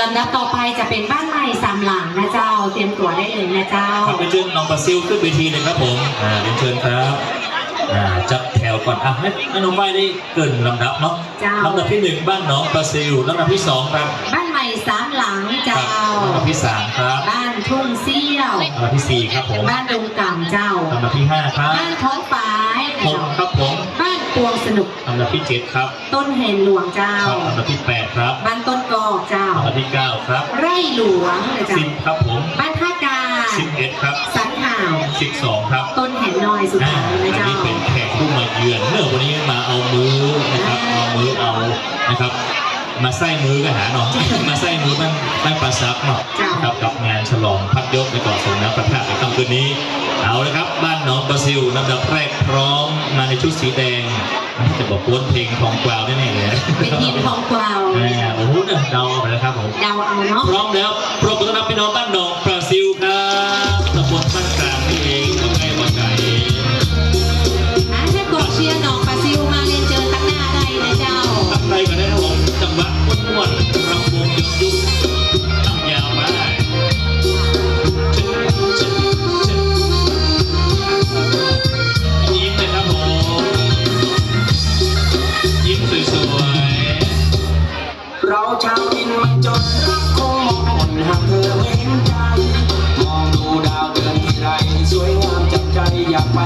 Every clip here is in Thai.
ลำดับต่อไปจะเป็นบ้านใหม่สามหลังนะเจ้า เตรียมตัวได้เลยนะเจ้าครับไปเชิญน้องปลาซิลขึ้นเวทีเลยครับผมอ่าเรียนเชิญครับอ่าจับแถวก่อนอะให้ให้น้องฝ้ายได้เกรินลำดับเนาะเจ้าลำดับที่หนึ่งบ้านน้องปลาซิลลำดับที่สองครับบ้านใหม่สามหลังคเจ้า รัลำดับที่สามครับบ้านทุ่งเซี่ยวลำดับที่สี่ครับผมบ้านดงกำเจ้า ลำดับที่ห้าครับบ้านท้องฟ้ายหกครับผมบ้านปวงสนุกลำดับที่เจ็ดครับต้นเห็นหลวงเจ้า ครับลำดับที่แปดครับ บ้านต้น ที่เก้าครับ ไร่หลวงนะเจ้าสิบครับผมบ้านท่ากาสิบเอ็ดครับ สันห่าวสิบสองครับ ต้นเห็นน้อยสุดอ่าท้ายอันนะเจ้านี้เป็นแขกผู้มาเยือนเนื่องวันนี้มาเอามือนะครับเอามือเอานะครับมาใส่มือกันหาหน่อยมาใส่มือบ้างบ้างปลาซับเนาะจ้ะครับกับงานฉลองพัดยกในก่อนส่งน้ำประทะในค่ำคืนนี้ เอาเลยครับ บ้านหนองบราซิลลำดับแรกพร้อมมาในชุดสีแดง จะบอกว่าเพลงทองกวาวแน่ๆเลยเป็นทีมทองกวาวอ่าโอ้โหเนี่ยเดาเอาไปแล้วครับผมเดาเอาเนาะพร้อมแล้วปรบมือต้อนรับพี่น้องบ้านหนองบราซิลครับ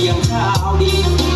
เสียงชาวดี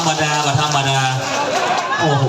รมดาบ่ธรรมดา โอ้โห